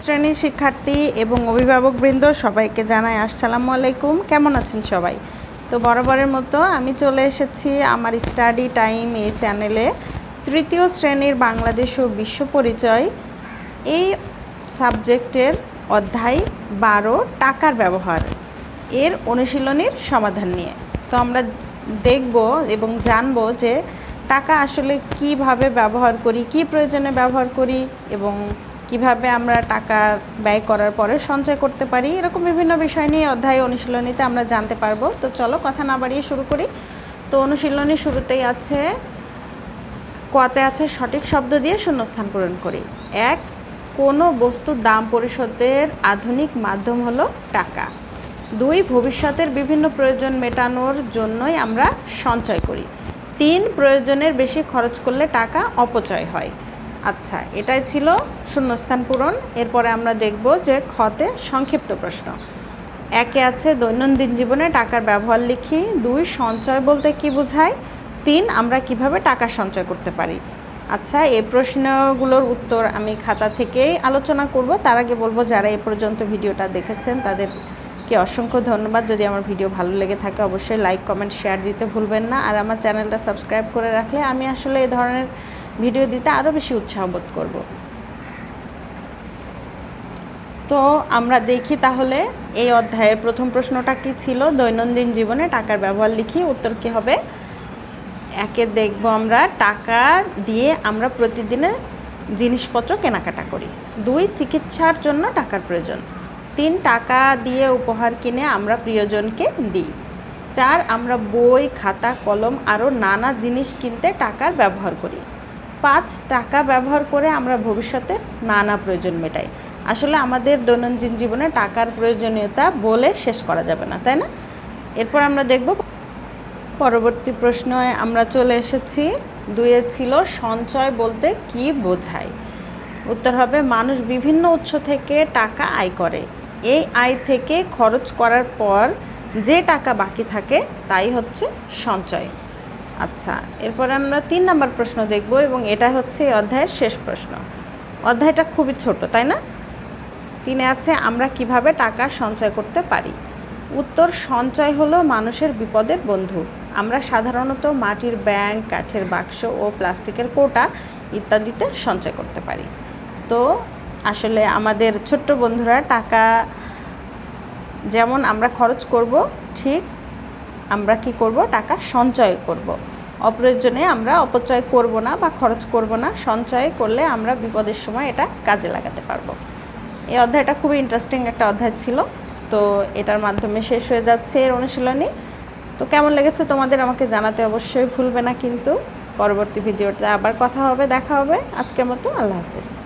শ্রেণির শিক্ষার্থী এবং অভিভাবকবৃন্দ সবাইকে জানাই আসসালামু আলাইকুম। কেমন আছেন সবাই? তো বরাবরের মতো আমি চলে এসেছি আমার স্টাডি টাইম এই চ্যানেলে তৃতীয় শ্রেণির বাংলাদেশ ও বিশ্ব পরিচয়। এই সাবজেক্টের অধ্যায় বারো, টাকার ব্যবহার। এর অনুশীলনীর সমাধান নিয়ে। তো আমরা দেখব এবং জানব যে টাকা আসলে কীভাবে ব্যবহার করি, কি প্রয়োজনে ব্যবহার করি এবং কীভাবে আমরা টাকা ব্যয় করার পরে সঞ্চয় করতে পারি, এরকম বিভিন্ন বিষয় নিয়ে অধ্যায় অনুশীলনীতে আমরা জানতে পারব। তো চলো কথা না বাড়িয়ে শুরু করি। তো অনুশীলনী শুরুতেই আছে কতে আছে সঠিক শব্দ দিয়ে শূন্যস্থান পূরণ করি। এক, কোনো বস্তুর দাম পরিশোধের আধুনিক মাধ্যম হলো টাকা। দুই, ভবিষ্যতের বিভিন্ন প্রয়োজন মেটানোর জন্যই আমরা সঞ্চয় করি। তিন, প্রয়োজনের বেশি খরচ করলে টাকা অপচয় হয়। আচ্ছা এটাই ছিল শূন্যস্থান পূরণ। এরপরে আমরা দেখব যে খতে সংক্ষিপ্ত প্রশ্ন। একে আছে দৈনন্দিন জীবনে টাকার ব্যবহার লিখি, দুই, সঞ্চয় বলতে কি বোঝায়, তিন, আমরা কীভাবে টাকা সঞ্চয় করতে পারি? আচ্ছা এই প্রশ্নগুলোর উত্তর আমি খাতা থেকেই আলোচনা করব। তার আগে বলব, যারা এ পর্যন্ত ভিডিওটা দেখেছেন, তাদেরকে অসংখ্য ধন্যবাদ। যদি আমার ভিডিও ভালো লেগে থাকে, অবশ্যই লাইক, কমেন্ট, শেয়ার দিতে ভুলবেন না। আর আমার চ্যানেলটা সাবস্ক্রাইব করে রাখলে আমি আসলে এই ধরনের ভিডিও দিতে আরও বেশি উৎসাহ বোধ করব। তো আমরা দেখি তাহলে এই অধ্যায়ের প্রথম প্রশ্নটা কি ছিল? দৈনন্দিন জীবনে টাকার ব্যবহার লিখি, উত্তর কি হবে? একে দেখব আমরা, টাকা দিয়ে আমরা প্রতিদিনে জিনিসপত্র কেনাকাটা করি। দুই, চিকিৎসার জন্য টাকার প্রয়োজন। তিন, টাকা দিয়ে উপহার কিনে আমরা প্রিয়জনকে দিই। চার, আমরা বই, খাতা, কলম আরও নানা জিনিস কিনতে টাকার ব্যবহার করি। পাঁচ টাকা ব্যবহার করে আমরা ভবিষ্যতে নানা প্রয়োজন মেটাই। আসলে আমাদের দৈনন্দিন জীবনে টাকার প্রয়োজনীয়তা বলে শেষ করা যাবে না, তাই না? এরপর আমরা দেখব পরবর্তী প্রশ্নে আমরা চলে এসেছি। দুয়ে ছিল সঞ্চয় বলতে কি বোঝায়? উত্তর হবে, মানুষ বিভিন্ন উৎস থেকে টাকা আয় করে। এই আয় থেকে খরচ করার পর যে টাকা বাকি থাকে, তাই হচ্ছে সঞ্চয়। আচ্ছা এরপর আমরা তিন নম্বর প্রশ্ন দেখব এবং এটা হচ্ছে এই অধ্যায়ের শেষ প্রশ্ন। অধ্যায়টা খুবই ছোট, তাই না? তিনে আছে, আমরা কীভাবে টাকা সঞ্চয় করতে পারি? উত্তর, সঞ্চয় হলো মানুষের বিপদের বন্ধু। আমরা সাধারণত মাটির ব্যাংক, কাঠের বাক্স ও প্লাস্টিকের কোটা ইত্যাদিতে সঞ্চয় করতে পারি। তো আসলে আমাদের ছোট্ট বন্ধুরা টাকা যেমন আমরা খরচ করব, ঠিক আমরা কি করব? টাকা সঞ্চয় করব। অপ্রয়োজনে আমরা অপচয় করব না বা খরচ করব না। সঞ্চয় করলে আমরা বিপদের সময় এটা কাজে লাগাতে পারব। এই অধ্যায়টা খুবই ইন্টারেস্টিং একটা অধ্যায় ছিল। তো এটার মাধ্যমে শেষ হয়ে যাচ্ছে এর অনুশীলনী। তো কেমন লেগেছে তোমাদের আমাকে জানাতে অবশ্যই ভুলবে না কিন্তু। পরবর্তী ভিডিওতে আবার কথা হবে, দেখা হবে। আজকের মতো আল্লাহ হাফিজ।